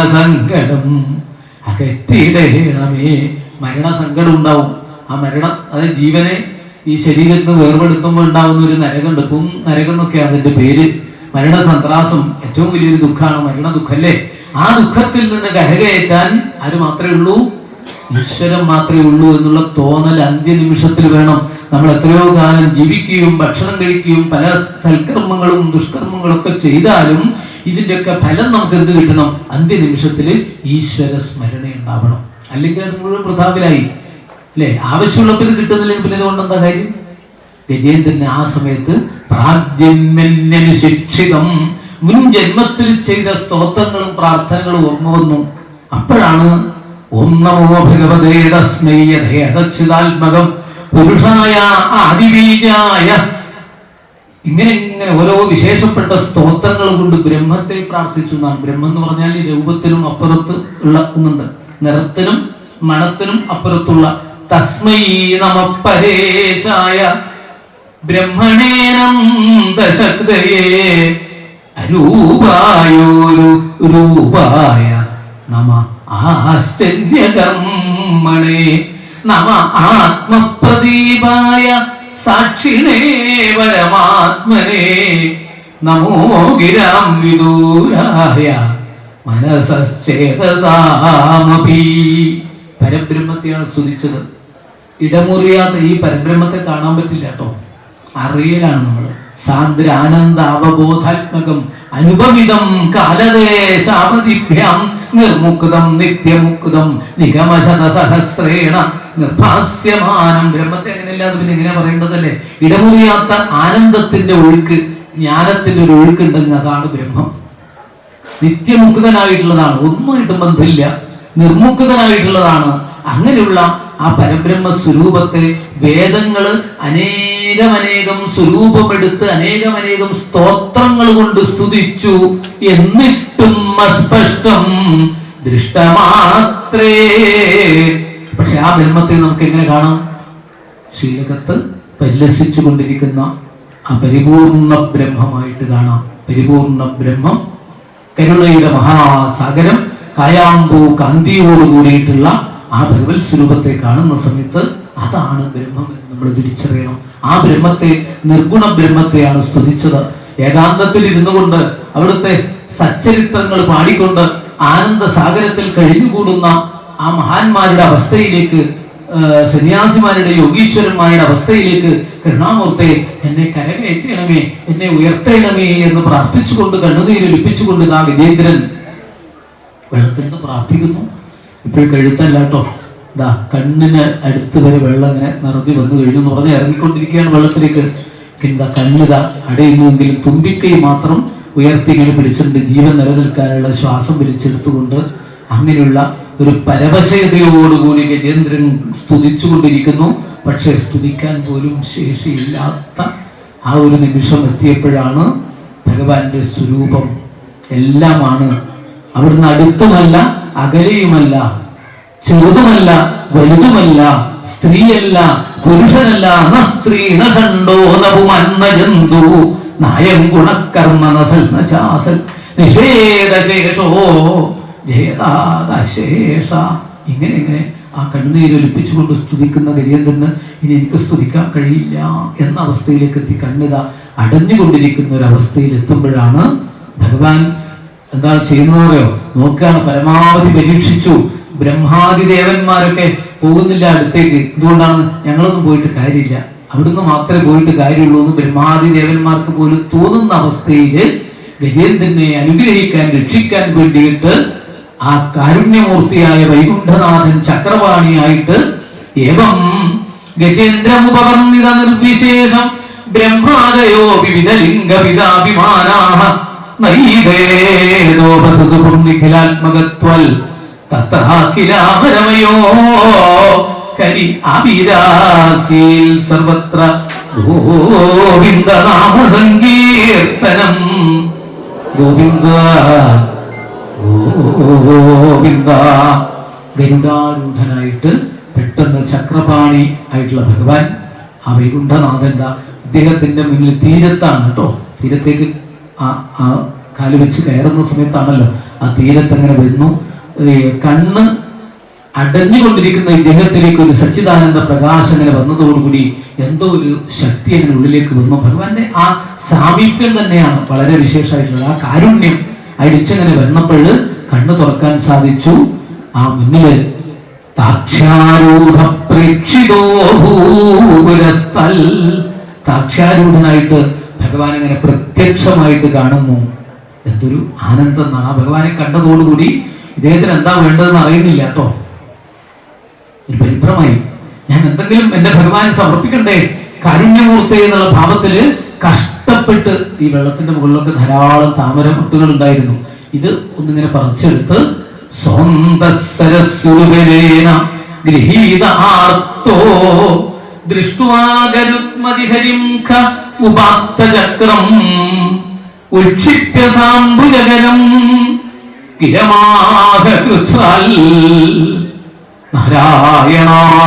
മരണസങ്കടം അകറ്റിടേണമേ മരണസങ്കടം ഉണ്ടാവും ആ മരണം അതായത് ജീവനെ ഈ ശരീരത്തിൽ നിന്ന് വേർപെടുത്തുമ്പോൾ ഉണ്ടാവുന്ന ഒരു നരകമുണ്ട് പും നരകം എന്നൊക്കെയാണ് അതിന്റെ പേര്. മരണസന്ത്രാസം ഏറ്റവും വലിയൊരു ദുഃഖമാണ്. മരണ ദുഃഖല്ലേ ആ ദുഃഖത്തിൽ നിന്ന് കരകയറ്റാൻ ആര് മാത്രമേ ഉള്ളൂ? ഈശ്വരം മാത്രമേ ഉള്ളൂ എന്നുള്ള തോന്നൽ അന്ത്യനിമിഷത്തിൽ വേണം. നമ്മൾ എത്രയോ കാലം ജീവിക്കുകയും ഭക്ഷണം കഴിക്കുകയും പല സൽക്കർമ്മങ്ങളും ദുഷ്കർമ്മങ്ങളും ഒക്കെ ചെയ്താലും ഇതിന്റെയൊക്കെ ഫലം നമുക്ക് എന്ത് കിട്ടണം? അന്ത്യനിമിഷത്തിൽ ഈശ്വര സ്മരണ ഉണ്ടാവണം. അല്ലെങ്കിൽ അത് മുഴുവൻ പ്രതാപിലായി. അല്ലേ? ആവശ്യമുള്ളപ്പോൾ ഇത് കിട്ടുന്നില്ലെങ്കിൽ പിന്നെ ഇതുകൊണ്ട് എന്താ കാര്യം? ഗജേന്ദ്രന് ആ സമയത്ത് പ്രാഗ്ജന്മന്യനുശിക്ഷിതം മുൻ ജന്മത്തിൽ ചെയ്ത സ്തോത്രങ്ങളും പ്രാർത്ഥനകളും ഓർമ്മ വന്നു. അപ്പോഴാണ് ഓം നമോ ഭഗവതേ തസ്മൈ പുരുഷായ ആദിബീജായ ഇങ്ങനെ ഇങ്ങനെ ഓരോ വിശേഷപ്പെട്ട സ്തോത്രങ്ങൾ ബ്രഹ്മത്തെ പ്രാർത്ഥിച്ചു എന്നാണ് ബ്രഹ്മം എന്ന് പറഞ്ഞാൽ ഈ രൂപത്തിനും അപ്പുറത്ത് ഉള്ള ഒന്നുണ്ട്. നിറത്തിനും മണത്തിനും അപ്പുറത്തുള്ള തസ്മൈ നമ പരേശായ ബ്രഹ്മണേനന്ദശക്തയേ അരൂപായോരു രൂപായ നമ ആശ്ചര്യകർമ്മണേ നമ ആത്മപ്രദീപായ സാക്ഷിണേ പരമാത്മനെ നമോ ഗിരാം വിദൂരായ മനസശ്ചേതസാമപി പരബ്രഹ്മത്തെയാണ് സ്തുതിച്ചത്. ഇടമുറിയാത്ത ഈ പരബ്രഹ്മത്തെ കാണാൻ പറ്റില്ല കേട്ടോ. അറിയലാണ് നമ്മൾ. സാന്ദ്ര ആനന്ദ അവബോധാത്മകം അനുപമിതം കാലദേശാമതിഭ്യം നിർമുക്തം നിത്യമുക്തം നിഗമശത സഹസ്രേണ നിർഭാസ്യമാനം. ബ്രഹ്മത്തെ അങ്ങനെയല്ലാതെ പിന്നെ എങ്ങനെ പറയേണ്ടതല്ലേ? ഇടമുറിയാത്ത ആനന്ദത്തിന്റെ ഒഴുക്ക് ജ്ഞാനത്തിന്റെ ഒരു ഒഴുക്കുണ്ടെങ്കിൽ അതാണ് ബ്രഹ്മം. നിത്യമുക്തനായിട്ടുള്ളതാണ്. ഒന്നുമായിട്ടും ബന്ധമില്ല. നിർമുക്തനായിട്ടുള്ളതാണ്. അങ്ങനെയുള്ള ആ പരബ്രഹ്മ സ്വരൂപത്തെ വേദങ്ങൾ അനേകമനേകം സ്വരൂപമെടുത്ത് അനേകമനേകം സ്തോത്രങ്ങൾ കൊണ്ട് സ്തുതിച്ചു എന്നിട്ടും അസ്പഷ്ടം. ദൃഷ്ടമാത്രേ. പക്ഷെ ആ ബ്രഹ്മത്തെ നമുക്ക് എങ്ങനെ കാണാം? ശ്രീലകത്ത് പരിലസിച്ചു കൊണ്ടിരിക്കുന്ന ആ പരിപൂർണ ബ്രഹ്മമായിട്ട് കാണാം. പരിപൂർണ ബ്രഹ്മം കരുണയുടെ മഹാസാഗരം കായാമ്പൂ കാന്തിയോട് കൂടിയിട്ടുള്ള ആ ഭഗവത് സ്വരൂപത്തെ കാണുന്ന സമയത്ത് അതാണ് ബ്രഹ്മം എന്ന് നമ്മൾ തിരിച്ചറിയണം. ആ ബ്രഹ്മത്തെ നിർഗുണ ബ്രഹ്മത്തെയാണ് സ്തുതിച്ചത്. ഏകാന്തത്തിൽ ഇരുന്നു കൊണ്ട് അവിടുത്തെ സച്ചരിത്രങ്ങൾ പാടിക്കൊണ്ട് ആനന്ദ സാഗരത്തിൽ കഴിഞ്ഞുകൂടുന്ന ആ മഹാന്മാരുടെ അവസ്ഥയിലേക്ക് സന്യാസിമാരുടെ യോഗീശ്വരന്മാരുടെ അവസ്ഥയിലേക്ക് കരുണാമൂർത്തെ എന്നെ കരകയറ്റണമേ എന്നെ ഉയർത്തേണമേ എന്ന് പ്രാർത്ഥിച്ചുകൊണ്ട് കണ്ണുനീരൊലിപ്പിച്ചുകൊണ്ട് ആ വിജേന്ദ്രൻ വെള്ളത്തിൽ നിന്ന് പ്രാർത്ഥിക്കുന്നു. ഇപ്പോഴും കഴുത്തല്ല കേട്ടോ. ഇതാ കണ്ണിന് അടുത്ത് വരെ വെള്ളം അങ്ങനെ നിറഞ്ഞു വന്നു കഴിഞ്ഞു എന്ന് പറഞ്ഞ് ഇറങ്ങിക്കൊണ്ടിരിക്കുകയാണ് വെള്ളത്തിലേക്ക്. എന്താ കണ്ണിത അടയുന്നുവെങ്കിലും തുമ്പിക്കൈ മാത്രം ഉയർത്തി ഇങ്ങനെ പിടിച്ചിട്ടുണ്ട്. ജീവൻ നിലനിൽക്കാനുള്ള ശ്വാസം വലിച്ചെടുത്തുകൊണ്ട് അങ്ങനെയുള്ള ഒരു പരവശയതയോടുകൂടി ഗജേന്ദ്രൻ സ്തുതിച്ചുകൊണ്ടിരിക്കുന്നു. പക്ഷെ സ്തുതിക്കാൻ പോലും ശേഷിയില്ലാത്ത ആ ഒരു നിമിഷം എത്തിയപ്പോഴാണ് ഭഗവാന്റെ സ്വരൂപം എല്ലാമാണ്. അവിടുന്ന് അടുത്തുമല്ല അകലെയുമല്ല ചെറുതുമല്ല വലുതുമല്ല സ്ത്രീയല്ല പുരുഷനല്ല ന സ്ത്രീ ന നപുമന്ന ജന്തു നായം ഗുണകർമ്മ നസൽ ന നിഷേധശേഷോ ജയതാദശേഷ ഇങ്ങനെ ഇങ്ങനെ ആ കണ്ണുനീരൊലിപ്പിച്ചുകൊണ്ട് സ്തുതിക്കുന്ന ഗരിയന്തെന്ന് ഇനി എനിക്ക് സ്തുതിക്കാൻ കഴിയില്ല എന്ന അവസ്ഥയിലേക്ക് എത്തി കണ്ണിത അടഞ്ഞുകൊണ്ടിരിക്കുന്ന ഒരു അവസ്ഥയിൽ എത്തുമ്പോഴാണ് ഭഗവാൻ എന്താണ് ചെയ്യുന്നതറിയോ നോക്കുകയാണ് പരമാവധി പരീക്ഷിച്ചു. ബ്രഹ്മാദി ദേവന്മാരൊക്കെ പോകുന്നില്ല അടുത്തേക്ക്. എന്തുകൊണ്ടാണ്? ഞങ്ങളൊന്നും പോയിട്ട് കാര്യമില്ല. അവിടുന്ന് മാത്രമേ പോയിട്ട് കാര്യമുള്ളൂ എന്ന് ബ്രഹ്മാദി ദേവന്മാർക്ക് പോലും തോന്നുന്ന അവസ്ഥയിൽ ഗജേന്ദ്രനെ അനുഗ്രഹിക്കാൻ രക്ഷിക്കാൻ വേണ്ടിയിട്ട് ആ കാരുണ്യമൂർത്തിയായ വൈകുണ്ഠനാഥൻ ചക്രവാണിയായിട്ട് ഏവം ഗജേന്ദ്രമുപവർണിത നിർവിശേഷം ബ്രഹ്മാദയോ വിവിധ ലിംഗവിതാഭിമാനാഹ നൈവേദോപസുപുണ്ണിഖിലാത്മകത്വൽ തത്രാഖിലാമരമയോ കരി അഭിരാസീൽ സർവത്ര ഗോവിന്ദനാമസങ്കീർത്തനം ഗോവിന്ദ ഗോവിന്ദ. പെട്ടെന്ന് ചക്രപാണി ആയിട്ടുള്ള ഭഗവാൻ ആ വൈകുണ്ഠനാഥന്റെ അദ്ദേഹത്തിന്റെ മുന്നിൽ തീരത്താണ് കേട്ടോ. തീരത്തേക്ക് ആ കാൽ വെച്ച് കയറുന്ന സമയത്താണല്ലോ. ആ തീരത്ത് അങ്ങനെ വരുന്നു കണ്ണ് അടഞ്ഞുകൊണ്ടിരിക്കുന്ന ഇദ്ദേഹത്തിലേക്ക് ഒരു സച്ചിദാനന്ദ പ്രകാശം അങ്ങനെ വന്നതോടുകൂടി എന്തോ ഒരു ശക്തി അങ്ങനെ ഉള്ളിലേക്ക് വന്നു. ഭഗവാന്റെ ആ സാമീപ്യം തന്നെയാണ് വളരെ വിശേഷമായിട്ടുള്ളത് ആ കാരുണ്യം. അടിച്ചങ്ങനെ വന്നപ്പോൾ കണ്ണു തുറക്കാൻ സാധിച്ചു. ആ മുന്നിൽ താക്ഷാരൂഢ പ്രേക്ഷിതോ ഭഗവാൻ ഇങ്ങനെ പ്രത്യക്ഷമായിട്ട് കാണുന്നു. എന്തൊരു ആനന്ദം. എന്നാണ് ആ ഭഗവാനെ കണ്ടതോടുകൂടി ഇദ്ദേഹത്തിന് എന്താ വേണ്ടതെന്ന് അറിയുന്നില്ല കേട്ടോ. ഒരു പരിഭ്രമായി ഞാൻ എന്തെങ്കിലും എന്റെ ഭഗവാൻ സമർപ്പിക്കണ്ടേ? കാരുണ്യമൂർത്തി എന്നുള്ള ഭാവത്തിൽ കഷ്ടപ്പെട്ട് ഈ വെള്ളത്തിന്റെ മുകളിലൊക്കെ ധാരാളം താമര മുത്തുകൾ ഉണ്ടായിരുന്നു. ഇത് ഒന്നിങ്ങനെ പറിച്ചെടുത്ത് സ്വന്ത സരസ്സുരുവരേന ഗൃഹീത ആർത്തോ ദൃഷ്ടുവാഗരുത്മതിഹരിം ഖ ഉപാത്തചക്രം ഉക്ഷിപ്യ സാംബുജകരം കിരമാഹ നാരായണ